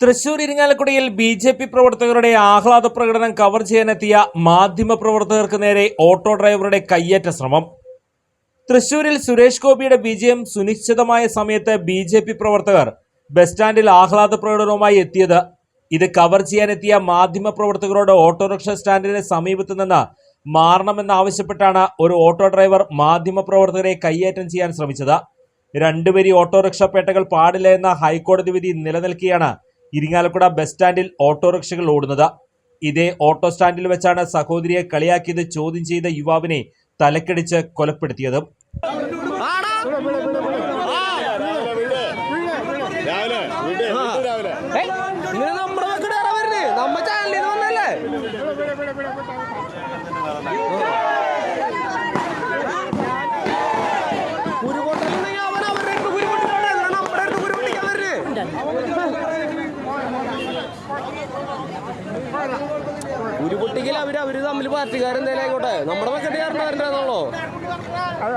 തൃശൂർ ഇരിങ്ങാലക്കുടയിൽ B J P പ്രവർത്തകരുടെ ആഹ്ലാദ പ്രകടനം കവർ ചെയ്യാനെത്തിയ മാധ്യമ പ്രവർത്തകർക്ക് നേരെ ഓട്ടോ ഡ്രൈവറുടെ കയ്യേറ്റ ശ്രമം. തൃശൂരിൽ സുരേഷ് ഗോപിയുടെ വിജയം സുനിശ്ചിതമായ സമയത്ത് ബി ജെ പി പ്രവർത്തകർ ബസ് സ്റ്റാൻഡിൽ ആഹ്ലാദ പ്രകടനവുമായി എത്തിയത്. ഇത് കവർ ചെയ്യാനെത്തിയ മാധ്യമ പ്രവർത്തകരോട് ഓട്ടോറിക്ഷ സ്റ്റാൻഡിന് സമീപത്ത് നിന്ന് മാറണമെന്നാവശ്യപ്പെട്ടാണ് ഒരു ഓട്ടോ ഡ്രൈവർ മാധ്യമ പ്രവർത്തകരെ കയ്യേറ്റം ചെയ്യാൻ ശ്രമിച്ചത്. രണ്ടുപേരി ഓട്ടോറിക്ഷ പേട്ടകൾ പാടില്ല എന്ന ഹൈക്കോടതി വിധി നിലനിൽക്കെയാണ് ഇരിങ്ങാലക്കുട ബസ് സ്റ്റാൻഡിൽ ഓട്ടോറിക്ഷകൾ ഓടുന്നത്. ഇതേ ഓട്ടോ സ്റ്റാൻഡിൽ വെച്ചാണ് സഹോദരിയെ കളിയാക്കിയത് ചോദ്യം ചെയ്ത യുവാവിനെ തലക്കടിച്ച് കൊലപ്പെടുത്തിയത്. രാവിലെ. കുരുപൊട്ടിക്കൽ അവർ അവർ തമ്മിൽ പാർട്ടിക്കാരെന്തേലും ആയിക്കോട്ടെ. നമ്മുടെ മക്കട്ടി കാരണവരുണ്ടായിരുന്നുള്ളൂ അത്